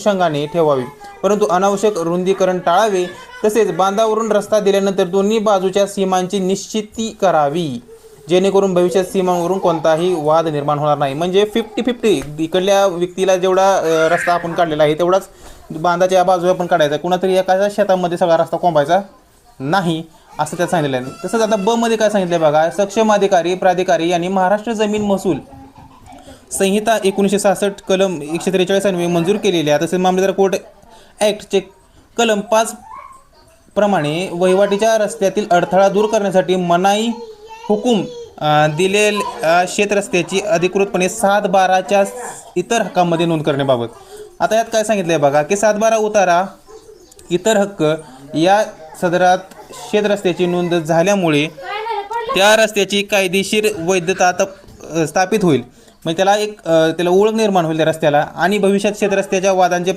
अनुषंगाने ठेवावी. परंतु अनावश्यक रुंदीकरण टाळावे तसेच बांधावरून रस्ता दिल्यानंतर दोन्ही बाजूच्या सीमांची निश्चिती करावी. जेणेकरून भविष्यात सीमांवरून कोणताही वाद निर्माण होणार नाही. म्हणजे फिफ्टी फिफ्टी इकडल्या व्यक्तीला जेवढा रस्ता आपण काढलेला आहे तेवढाच बांधाच्या बाजूला पण काढायचा. कुणातरी एखाद्या शेतामध्ये सगळा रस्ता कोंबायचा? नाही असं त्यात सांगितलं आहे. तसंच आता ब मध्ये काय सांगितलं बघा सक्षम अधिकारी प्राधिकारी यांनी महाराष्ट्र जमीन महसूल संहिता एकोणीसशे सहासष्ट कलम एकशे त्रेचाळीस अन्वये मंजूर केलेल्या तसेच मामलेदार कोर्ट ॲक्टचे कलम पाच प्रमाणे वहिवाटीच्या रस्त्यातील अडथळा दूर करण्यासाठी मनाई हुकूम दिलेल शेतरस्त्याची अधिकृतपणे सात बाराच्या इतर हक्कांमध्ये नोंद करण्याबाबत. आता यात काय सांगितलं आहे बघा की सात बारा उतारा इतर हक्क या सदरात शेतरस्त्याची नोंद झाल्यामुळे त्या रस्त्याची कायदेशीर वैधता स्थापित होईल. म्हणजे त्याला एक त्याला ओळख निर्माण होईल त्या रस्त्याला आणि भविष्यात शेतरस्त्याच्या वादांचे